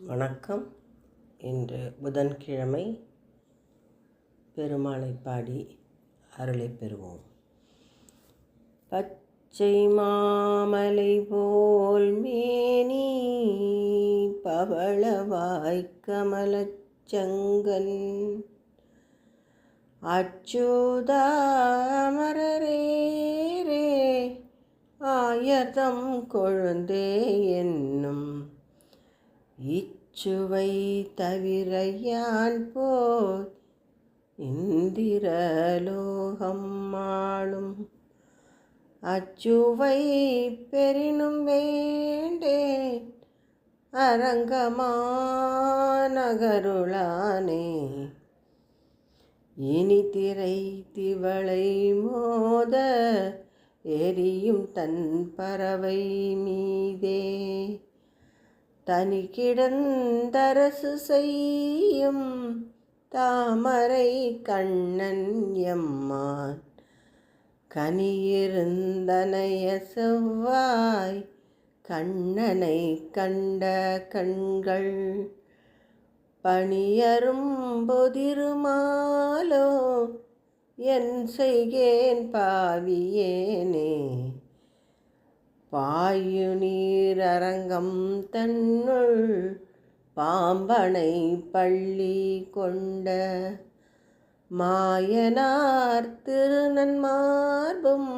வணக்கம். இன்று புதன்கிழமை பெருமாளை பாடி அருளை பெறுவோம். பச்சை மாமலை போல் மேனி பவளவாய்க்கமலச்சங்கன் அச்சுதாமரரே ஆயதம் கொழுந்தே என்னும் இச்சுவை தவிர யான் போல் இந்திரலோகம் ஆளும். அச்சுவை பெரினும் வேண்டேன். அரங்கமானகருளானே. இனி திரை திவளை மோத எரியும் தன் பறவை மீதே. தனி கிடந்தரசு செய்யும் தாமரை கண்ணன் எம்மான். கனியிருந்தனைய செவ்வாய் கண்ணனை கண்ட கண்கள் பணியரும் பொதிருமாலோ என் செய்கேன் பாவியேனே. பாயு நீரரங்கம் தன்னுள் பாம்பனை பள்ளி கொண்ட மாயனார் திருநன்மார்பும்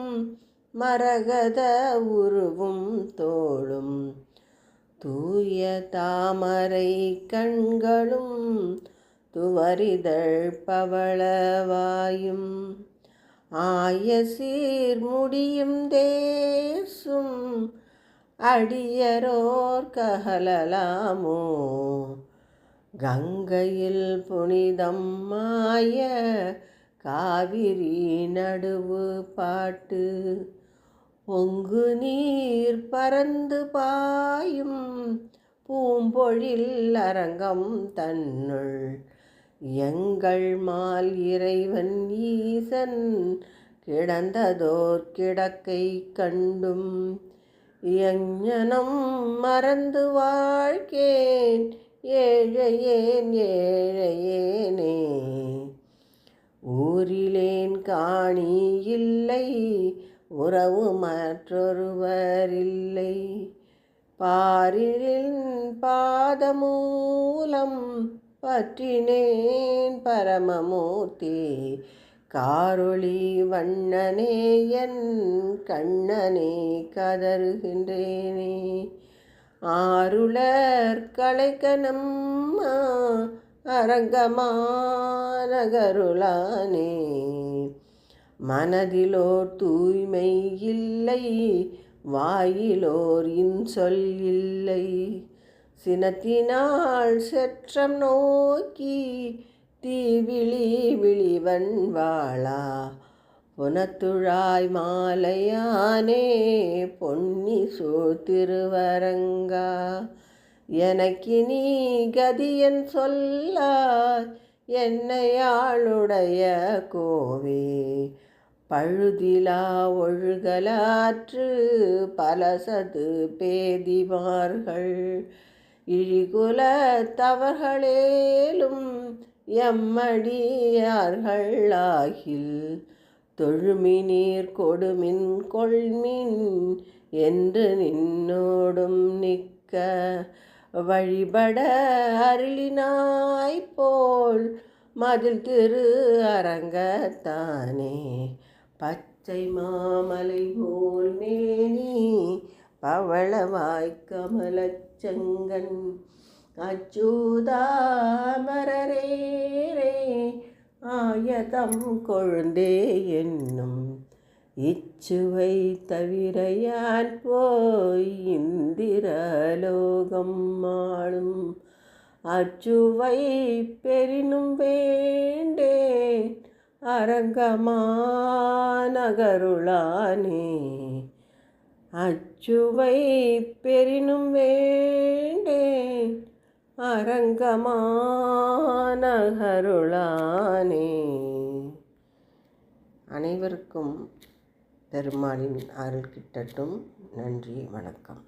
மரகத உருவும் தோளும். தூய தாமரை கண்களும் துவரிதழ் பவளவாயும் ஆய சீர் முடியும் தேசும் அடியரோர் ககலலாமோ? கங்கையில் புனிதம் மாய காவிரி நடுவு பாட்டு பொங்கு நீர் பறந்து பாயும் பூம்பொழில் அரங்கம் தன்னுள். எங்கள் மால் இறைவன் ஈசன் கிடந்ததோர் கிடக்கை கண்டும். எஞ்ஞனம் மறந்து வாழ்க்கேன் ஏழையேன் ஏழையேனே. ஊரிலேன் காணி இல்லை உறவு மற்றொருவரில்லை பாரிலின் பாதமூலம் பற்றினேன் பரமமூர்த்தி. காரொளி வண்ணனே என் கண்ணனே கதறுகின்றேனே. ஆருளர் கலைக்கணம் அரங்கமானகருளானே மனதிலோர் தூய்மை இல்லை வாயிலோர் இன்சொல் இல்லை. சினத்தினால் செற்றம் நோக்கி தீவிழி விழிவன் வாழா. புனத்துழாய் மாலையானே பொன்னி சூழ்த்திருவரங்கா எனக்கு நீ கதியன் சொல்லாய் என்னையாளுடைய கோவே. பழுதிலா ஒழுகலாற்று பலசது பேதிமார்கள். இழிகுல தவர்களேலும் எம்மடியார்கள் ஆகில் தொழுமினீர் கொடுமின் கொள்மின் என்று நின்னோடும் நிற்க வழிபட அருளினாய் போல் மதில் திரு அரங்கத்தானே. பச்சை மாமலை போல் மேனி பவளவாய் கமலச்சங்கன் அச்சூதாமரரேரே ஆயதம் கொழுந்தே என்னும் இச்சுவை தவிர யான் போய் இந்திரலோகம் ஆளும் அச்சுவை பெரினும் வேண்டேன் அரங்கமாநகருளானே அச்சுவை பெரினும் வேண்டேன். அரங்கமானகருளானே. அனைவருக்கும் பெருமாளின் அருள் கிட்டட்டும். நன்றி வணக்கம்.